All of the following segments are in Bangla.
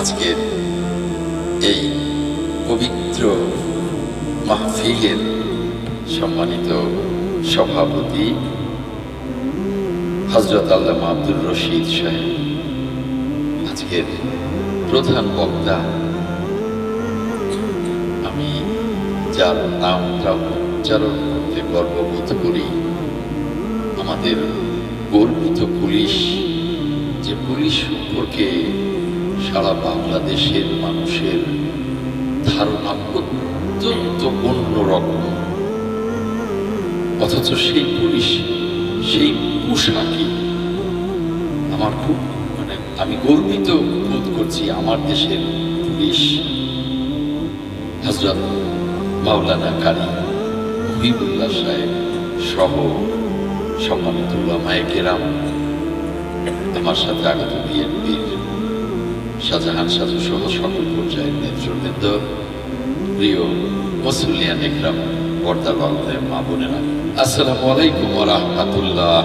আজকের এই পবিত্র মাহফিলের সম্মানিত সভাপতি হজরত আল্লামা আব্দুর রশিদ সাহেব, আজকের প্রধান বক্তা। আমি যার নামটা উচ্চারণ করতে গর্ববোধ করি, আমাদের গর্বিত পুলিশ যে পুলিশ সম্পর্কে সারা বাংলাদেশের মানুষের ধারণা অত্যন্ত অন্যরকম অথচ সেই পুলিশ, সেই পোশাকই আমার খুব মানে আমি গর্বিত বোধ করছি আমার দেশের পুলিশ। হজরত মাওলানা কারি মুহিবুল্লাহ সাহেব সহ সম্মানিত উলামায়ে কেরাম, আমার সাথে আগত বিএনপির শাহজাহান সাজু সহ সকল পর্যায়ের নেতৃবৃন্দ, প্রিয় মুসলিয়ান একরাম পর্দা বাংলাদেশ মা বোনেরা, আসসালামু আলাইকুম রহমতুল্লাহ।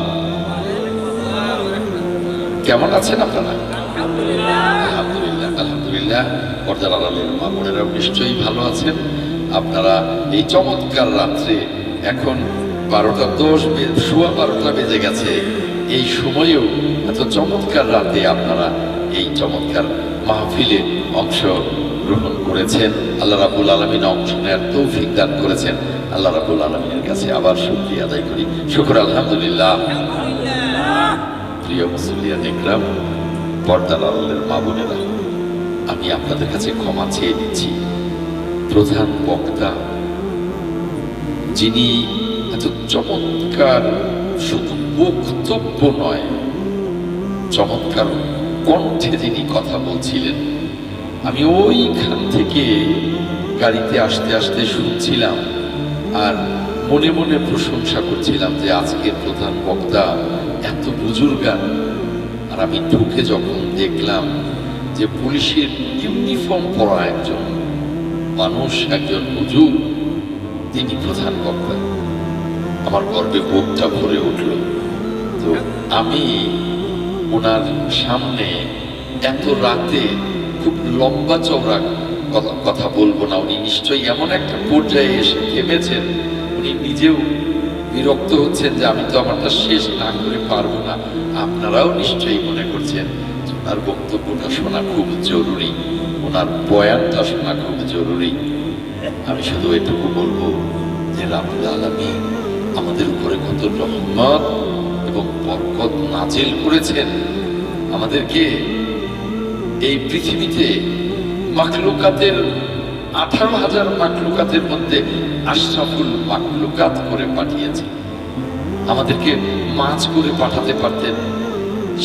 কেমন আছেন আপনারা? আলহামদুলিল্লাহ। আলহামদুলিল্লাহ, পর্দার আড়ালের মা নিশ্চয়ই ভালো আছেন। আপনারা এই চমৎকার রাত্রে এখন বারোটা বে- সোয়া বারোটা বেজে গেছে। এই সময়েও এত চমৎকার রাতে আপনারা এই চমৎকার মাহফিলে অংশ গ্রহণ করেছেন। আল্লাহ রাবুল আলমিন অংশ নেওয়ার তৌফিক দান করেছেন। আল্লাহ রাবুল আলমিনের কাছে আবার শুক্রিয়া আদায় করি। শুক্র আলহামদুলিল্লাহ। প্রিয় মুসলিয়া দেখলাম পর্দার আল্লের মা বোনেরা, আমি আপনাদের কাছে ক্ষমা চেয়ে নিচ্ছি। প্রধান বক্তা, যিনি এত চমৎকার শুধু বক্তব্য নয়, চমৎকার কণ্ঠে যিনি কথা বলছিলেন। আমি ওইখান থেকে গাড়িতে আসতে আসতে শুনছিলাম আর মনে মনে প্রশংসা করছিলাম যে আজকের প্রধান বক্তা এত বুজুর্গান আর আমি ঢুকে যখন দেখলাম যে পুলিশের ইউনিফর্ম পরা একজন মানুষ, একজন হুজুর, তিনি প্রধান বক্তা। আমার গর্বে বুকটা ভরে উঠল। তো আমি ওনার সামনে এত রাতে খুব লম্বা চওড়া কথা- বলব না। উনি নিশ্চয়ই এমন একটা পর্যায়ে এসে থেমেছেন। উনি নিজেও বিরক্ত হচ্ছেন যে আমি তো আমারটা শেষ না করে পারব না। আপনারাও নিশ্চয়ই মনে করছেন ওনার বক্তব্যটা শোনা খুব জরুরি। ওনার বয়ানটা শোনা খুব জরুরি। আমি শুধু এটুকু বলব যে রাবুল আলমী আমাদের উপরে কত রহমত নাজিল করেছেন আমাদেরকে এই পৃথিবীতে মাকলুকাতের আঠারো হাজার মাকলুকাতের মধ্যে আশরাফুল মাকলুকাত করে পাঠিয়েছে। আমাদেরকে মাছ করে পাঠাতে পারতেন,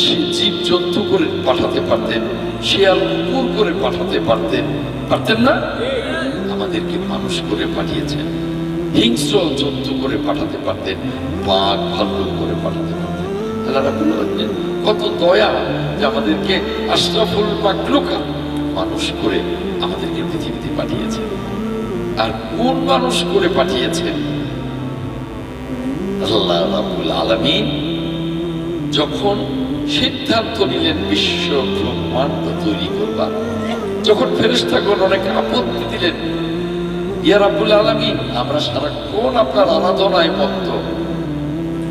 সে জীব জন্তু করে পাঠাতে পারতেন, শিয়াল কুকুর করে পাঠাতে পারতেন পারতেন না? আমাদেরকে মানুষ করে পাঠিয়েছেন, হিংস্র জন্তু করে পাঠাতে পারতেন, বাঘ ভাল্লুক করে পাঠাতে পারতেন। আল্লাহ রাব্বুল আলামিনের কত দয়া যে আমাদেরকে আশরাফুল মাকলুকা মানুষ করে আমাদেরকে পৃথিবীতে পাঠিয়েছেন আর কোন মানুষ করে পাঠিয়েছেন আল্লাহ রাব্বুল আলামিন যখন সিদ্ধান্ত নিলেন বিশ্ব ব্রহ্মাণ্ড তৈরি করবার, যখন ফেরেশতাগণ অনেক আপত্তি দিলেন, ইয়া রাব্বুল আলামিন, আমরা সারাক্ষণ আপনার আরাধনায় মত্ত।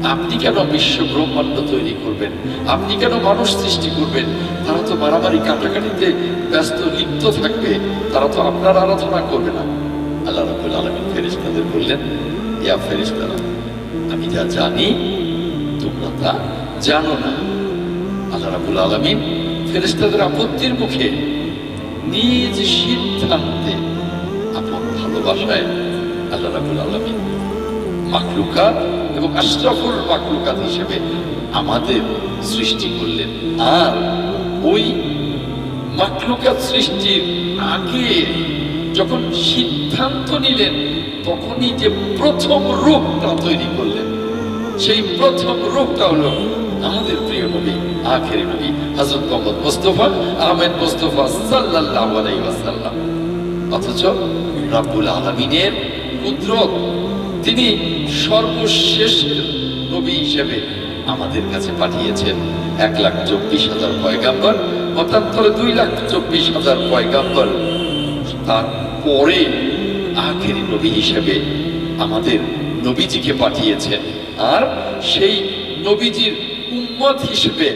আপনি কেন বিশ্ব ব্রহ্মাণ্ড তৈরি করবেন? আপনি কেন মানুষ সৃষ্টি করবেন? তারা তো মারামারি কাটাকাটিতে ব্যস্ত, লিপ্ত থাকবে। তারা তো আপনার আরাধনা করবে না। আল্লাহ রাব্বুল আলামিন ফেরিস্তাদের বললেন, ইয়া ফেরেশতারা, আমি যা জানি, তোমরা তা জানো না। আল্লাহ রাবুল আলমিন ফেরেস্তাদের আপত্তির মুখে নিজ সিদ্ধান্তে আপন ভালোবাসায় আল্লাহ রাবুল আলমিন মাকলুকাত এবং আশরাফুল মাকলুকাত হিসেবে আমাদের সৃষ্টি করলেন। আর ওই মাকলুকাত সৃষ্টির আগে যখন সিদ্ধান্ত নিলেন, তখনই যে প্রথম রূপটা তৈরি করলেন, সেই প্রথম রূপটা হলো আমাদের প্রিয় নবী, আখের নবী, হযরত মোহাম্মদ মুস্তাফা, আহমেদ মুস্তাফা সাল্লাল্লাহু আলাইহি ওয়াসাল্লাম। অথচ রাব্বুল আলামিনের কুদরত তিনি সর্বশেষ নবী হিসেবে আমাদের কাছে পাঠিয়েছেন এক লাখ চব্বিশ হাজার পয়গাম্বর মতান্তরে দুই লাখ চব্বিশ হাজার পয়গাম্বর। তারপরে আখেরি নবী হিসেবে আমাদের নবীজিকে পাঠিয়েছেন। আর সেই নবীজির উম্মত হিসেবে